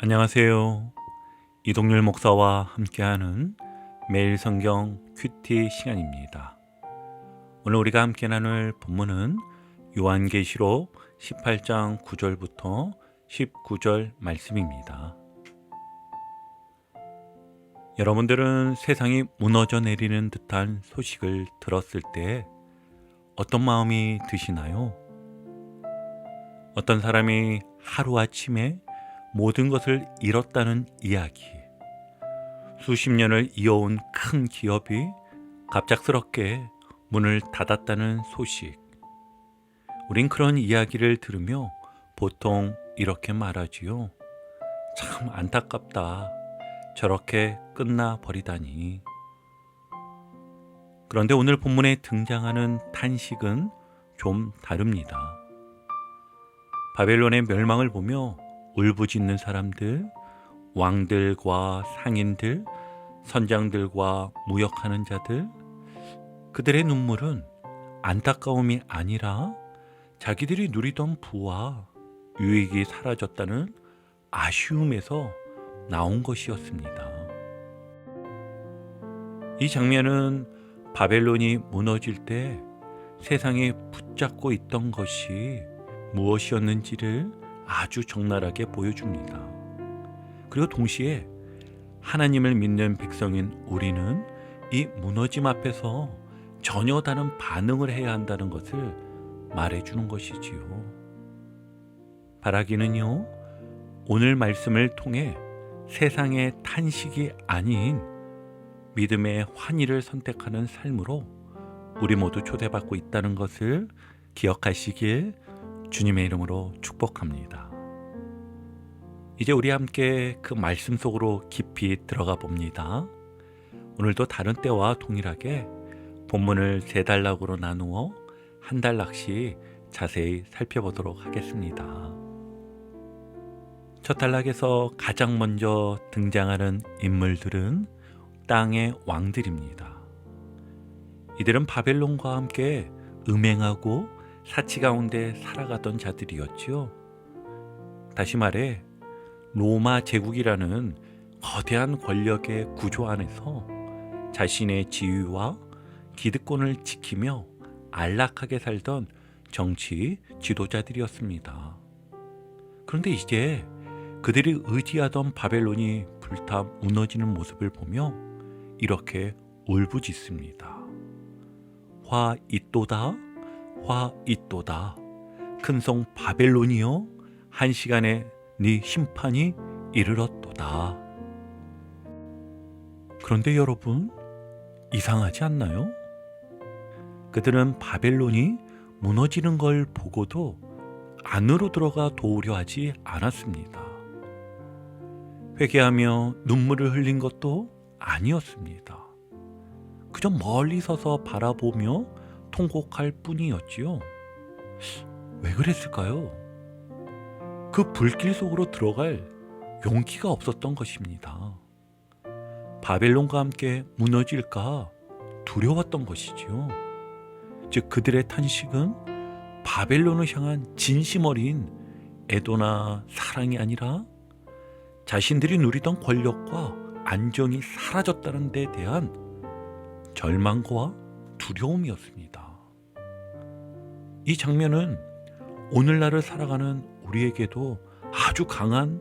안녕하세요. 이동률 목사와 함께하는 매일 성경 큐티 시간입니다. 오늘 우리가 함께 나눌 본문은 요한계시록 18장 9절부터 19절 말씀입니다. 여러분들은 세상이 무너져 내리는 듯한 소식을 들었을 때 어떤 마음이 드시나요? 어떤 사람이 하루아침에 모든 것을 잃었다는 이야기. 수십 년을 이어온 큰 기업이 갑작스럽게 문을 닫았다는 소식. 우린 그런 이야기를 들으며 보통 이렇게 말하지요. 참 안타깝다. 저렇게 끝나 버리다니. 그런데 오늘 본문에 등장하는 탄식은 좀 다릅니다. 바벨론의 멸망을 보며 울부짖는 사람들, 왕들과 상인들, 선장들과 무역하는 자들, 그들의 눈물은 안타까움이 아니라 자기들이 누리던 부와 유익이 사라졌다는 아쉬움에서 나온 것이었습니다. 이 장면은 바벨론이 무너질 때 세상에 붙잡고 있던 것이 무엇이었는지를 아주 적나라하게 보여줍니다. 그리고 동시에 하나님을 믿는 백성인 우리는 이 무너짐 앞에서 전혀 다른 반응을 해야 한다는 것을 말해주는 것이지요. 바라기는요, 오늘 말씀을 통해 세상의 탄식이 아닌 믿음의 환희를 선택하는 삶으로 우리 모두 초대받고 있다는 것을 기억하시길 주님의 이름으로 축복합니다. 이제 우리 함께 그 말씀 속으로 깊이 들어가 봅니다. 오늘도 다른 때와 동일하게 본문을 세 단락으로 나누어 한 단락씩 자세히 살펴보도록 하겠습니다. 첫 단락에서 가장 먼저 등장하는 인물들은 땅의 왕들입니다. 이들은 바벨론과 함께 음행하고 사치 가운데 살아가던 자들이었지요. 다시 말해 로마 제국이라는 거대한 권력의 구조 안에서 자신의 지위와 기득권을 지키며 안락하게 살던 정치 지도자들이었습니다. 그런데 이제 그들이 의지하던 바벨론이 불타 무너지는 모습을 보며 이렇게 울부짖습니다. 화 있도다 화 있도다 큰성 바벨론이여 한 시간에 네 심판이 이르렀도다. 그런데 여러분 이상하지 않나요? 그들은 바벨론이 무너지는 걸 보고도 안으로 들어가 도우려 하지 않았습니다. 회개하며 눈물을 흘린 것도 아니었습니다. 그저 멀리 서서 바라보며 통곡할 뿐이었지요. 왜 그랬을까요? 그 불길 속으로 들어갈 용기가 없었던 것입니다. 바벨론과 함께 무너질까 두려웠던 것이지요. 즉 그들의 탄식은 바벨론을 향한 진심 어린 애도나 사랑이 아니라 자신들이 누리던 권력과 안정이 사라졌다는 데 대한 절망과 두려움이었습니다. 이 장면은 오늘날을 살아가는 우리에게도 아주 강한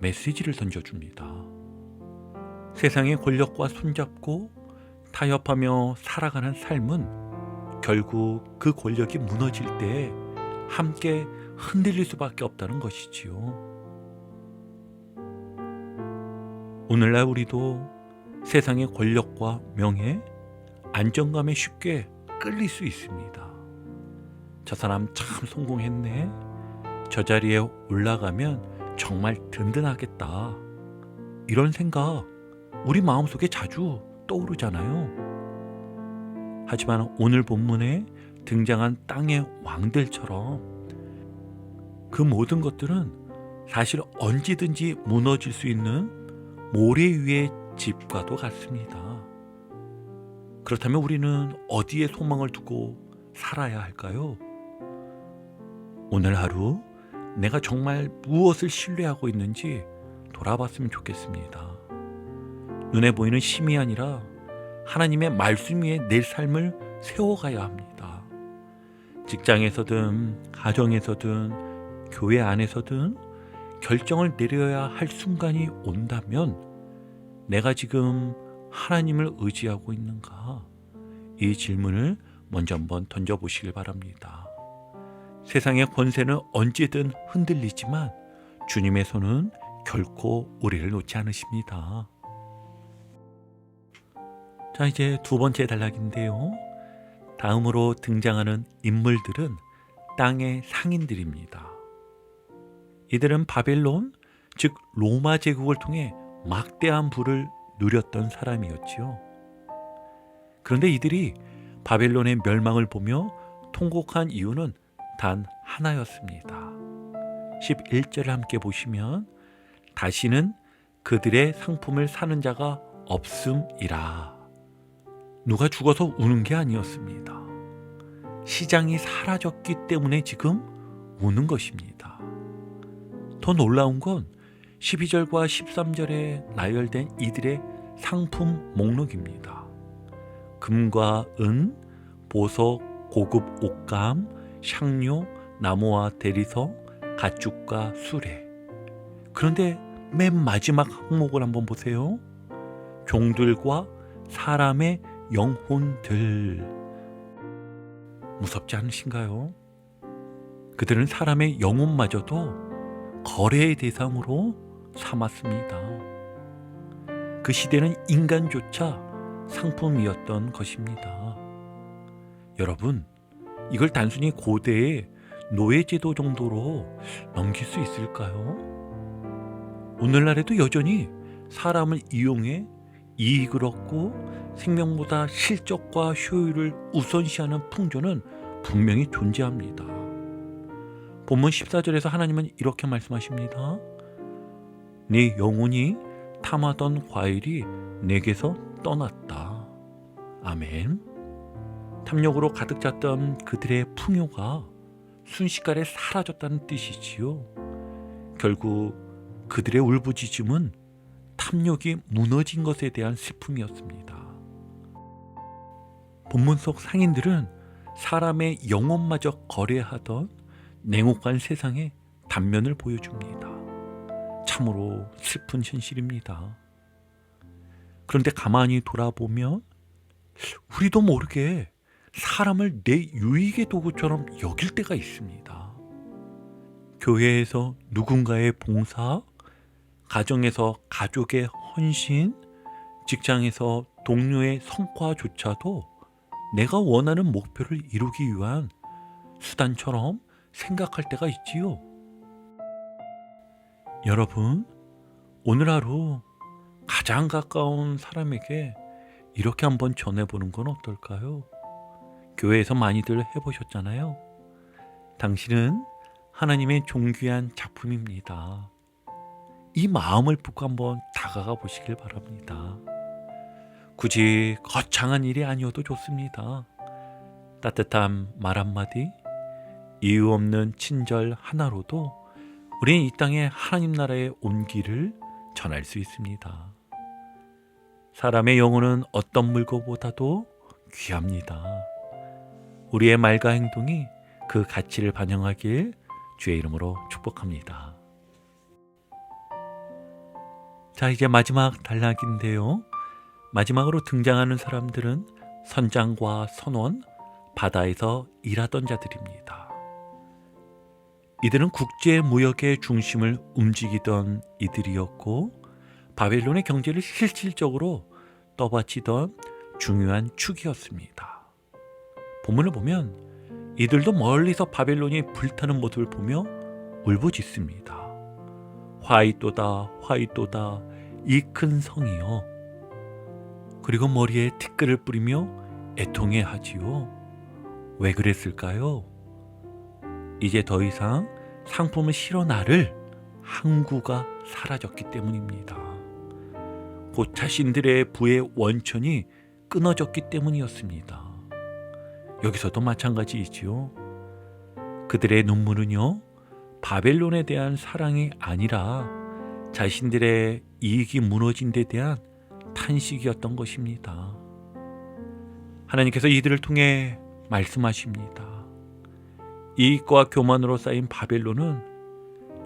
메시지를 던져줍니다. 세상의 권력과 손잡고 타협하며 살아가는 삶은 결국 그 권력이 무너질 때 함께 흔들릴 수밖에 없다는 것이지요. 오늘날 우리도 세상의 권력과 명예, 안정감에 쉽게 끌릴 수 있습니다. 저 사람 참 성공했네. 저 자리에 올라가면 정말 든든하겠다. 이런 생각 우리 마음속에 자주 떠오르잖아요. 하지만 오늘 본문에 등장한 땅의 왕들처럼 그 모든 것들은 사실 언제든지 무너질 수 있는 모래 위의 집과도 같습니다. 그렇다면 우리는 어디에 소망을 두고 살아야 할까요? 오늘 하루 내가 정말 무엇을 신뢰하고 있는지 돌아봤으면 좋겠습니다. 눈에 보이는 힘이 아니라 하나님의 말씀 위에 내 삶을 세워가야 합니다. 직장에서든 가정에서든 교회 안에서든 결정을 내려야 할 순간이 온다면 내가 지금 하나님을 의지하고 있는가? 이 질문을 먼저 한번 던져보시길 바랍니다. 세상의 권세는 언제든 흔들리지만 주님의 손은 결코 우리를 놓지 않으십니다. 자, 이제 두 번째 단락인데요. 다음으로 등장하는 인물들은 땅의 상인들입니다. 이들은 바벨론, 즉 로마 제국을 통해 막대한 부를 누렸던 사람이었지요. 그런데 이들이 바벨론의 멸망을 보며 통곡한 이유는 단 하나였습니다. 11절을 함께 보시면 다시는 그들의 상품을 사는 자가 없음이라. 누가 죽어서 우는 게 아니었습니다. 시장이 사라졌기 때문에 지금 우는 것입니다. 더 놀라운 건 12절과 13절에 나열된 이들의 상품 목록입니다. 금과 은, 보석, 고급 옷감, 향료, 나무와 대리석, 가축과 수레. 그런데 맨 마지막 항목을 한번 보세요. 종들과 사람의 영혼들. 무섭지 않으신가요? 그들은 사람의 영혼마저도 거래의 대상으로 삼았습니다. 그 시대는 인간조차 상품이었던 것입니다. 여러분, 이걸 단순히 고대의 노예제도 정도로 넘길 수 있을까요? 오늘날에도 여전히 사람을 이용해 이익을 얻고 생명보다 실적과 효율을 우선시하는 풍조는 분명히 존재합니다. 본문 14절에서 하나님은 이렇게 말씀하십니다. 네 영혼이 탐하던 과일이 내게서 떠났다. 아멘. 탐욕으로 가득 찼던 그들의 풍요가 순식간에 사라졌다는 뜻이지요. 결국 그들의 울부짖음은 탐욕이 무너진 것에 대한 슬픔이었습니다. 본문 속 상인들은 사람의 영혼마저 거래하던 냉혹한 세상의 단면을 보여줍니다. 참으로 슬픈 현실입니다. 그런데 가만히 돌아보면 우리도 모르게 사람을 내 유익의 도구처럼 여길 때가 있습니다. 교회에서 누군가의 봉사, 가정에서 가족의 헌신, 직장에서 동료의 성과조차도 내가 원하는 목표를 이루기 위한 수단처럼 생각할 때가 있지요. 여러분, 오늘 하루 가장 가까운 사람에게 이렇게 한번 전해보는 건 어떨까요? 교회에서 많이들 해보셨잖아요. 당신은 하나님의 존귀한 작품입니다. 이 마음을 품고 한번 다가가 보시길 바랍니다. 굳이 거창한 일이 아니어도 좋습니다. 따뜻한 말 한마디, 이유 없는 친절 하나로도 우리는 이 땅에 하나님 나라의 온기를 전할 수 있습니다. 사람의 영혼은 어떤 물고보다도 귀합니다. 우리의 말과 행동이 그 가치를 반영하길 주의 이름으로 축복합니다. 자, 이제 마지막 단락인데요. 마지막으로 등장하는 사람들은 선장과 선원, 바다에서 일하던 자들입니다. 이들은 국제 무역의 중심을 움직이던 이들이었고 바벨론의 경제를 실질적으로 떠받치던 중요한 축이었습니다. 본문을 보면 이들도 멀리서 바벨론이 불타는 모습을 보며 울부짖습니다. 화이또다 화이또다 이 큰 성이여 그리고 머리에 티끌을 뿌리며 애통해 하지요. 왜 그랬을까요? 이제 더 이상 상품을 실어 나를 항구가 사라졌기 때문입니다. 곧 자신들의 부의 원천이 끊어졌기 때문이었습니다. 여기서도 마찬가지이지요. 그들의 눈물은요, 바벨론에 대한 사랑이 아니라 자신들의 이익이 무너진 데 대한 탄식이었던 것입니다. 하나님께서 이들을 통해 말씀하십니다. 이익과 교만으로 쌓인 바벨론은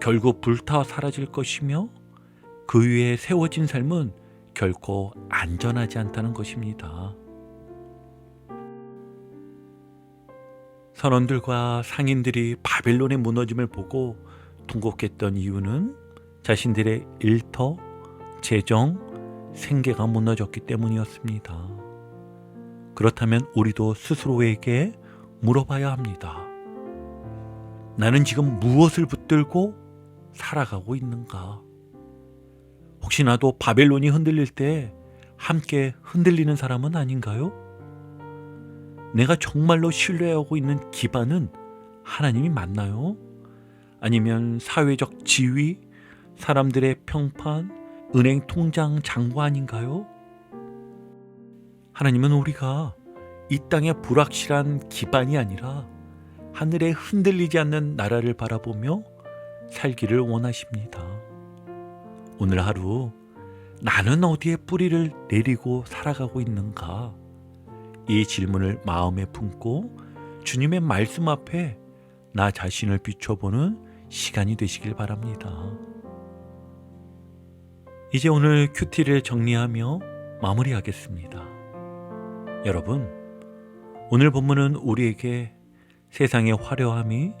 결국 불타 사라질 것이며 그 위에 세워진 삶은 결코 안전하지 않다는 것입니다. 선원들과 상인들이 바벨론의 무너짐을 보고 통곡했던 이유는 자신들의 일터, 재정, 생계가 무너졌기 때문이었습니다. 그렇다면 우리도 스스로에게 물어봐야 합니다. 나는 지금 무엇을 붙들고 살아가고 있는가? 혹시 나도 바벨론이 흔들릴 때 함께 흔들리는 사람은 아닌가요? 내가 정말로 신뢰하고 있는 기반은 하나님이 맞나요? 아니면 사회적 지위, 사람들의 평판, 은행 통장 장부 아닌가요? 하나님은 우리가 이 땅의 불확실한 기반이 아니라 하늘에 흔들리지 않는 나라를 바라보며 살기를 원하십니다. 오늘 하루 나는 어디에 뿌리를 내리고 살아가고 있는가? 이 질문을 마음에 품고 주님의 말씀 앞에 나 자신을 비춰보는 시간이 되시길 바랍니다. 이제 오늘 큐티를 정리하며 마무리하겠습니다. 여러분, 오늘 본문은 우리에게 세상의 화려함이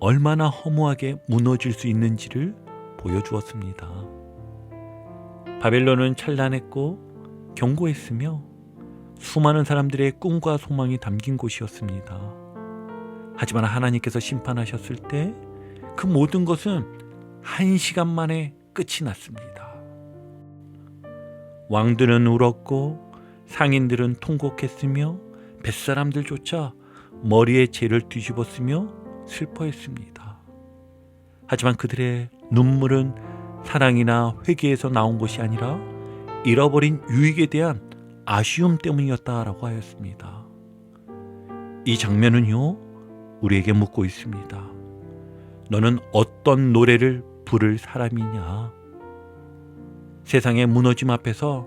얼마나 허무하게 무너질 수 있는지를 보여주었습니다. 바벨론은 찬란했고 견고했으며 수많은 사람들의 꿈과 소망이 담긴 곳이었습니다. 하지만 하나님께서 심판하셨을 때 그 모든 것은 한 시간 만에 끝이 났습니다. 왕들은 울었고 상인들은 통곡했으며 뱃사람들조차 머리에 죄를 뒤집었으며 슬퍼했습니다. 하지만 그들의 눈물은 사랑이나 회개에서 나온 것이 아니라 잃어버린 유익에 대한 아쉬움 때문이었다라고 하였습니다. 이 장면은요, 우리에게 묻고 있습니다. 너는 어떤 노래를 부를 사람이냐? 세상의 무너짐 앞에서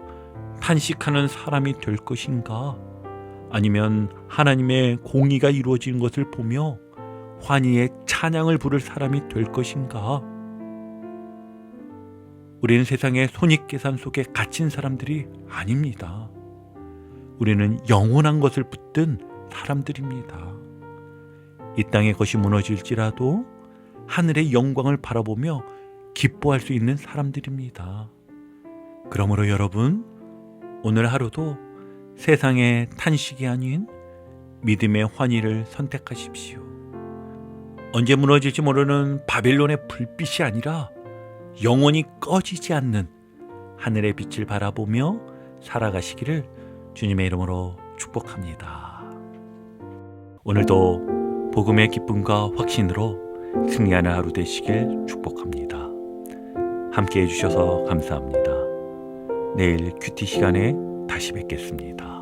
탄식하는 사람이 될 것인가? 아니면 하나님의 공의가 이루어진 것을 보며 환희의 찬양을 부를 사람이 될 것인가? 우리는 세상의 손익 계산 속에 갇힌 사람들이 아닙니다. 우리는 영원한 것을 붙든 사람들입니다. 이 땅의 것이 무너질지라도 하늘의 영광을 바라보며 기뻐할 수 있는 사람들입니다. 그러므로 여러분, 오늘 하루도 세상의 탄식이 아닌 믿음의 환희를 선택하십시오. 언제 무너질지 모르는 바벨론의 불빛이 아니라 영원히 꺼지지 않는 하늘의 빛을 바라보며 살아가시기를 주님의 이름으로 축복합니다. 오늘도 복음의 기쁨과 확신으로 승리하는 하루 되시길 축복합니다. 함께 해주셔서 감사합니다. 내일 큐티 시간에 다시 뵙겠습니다.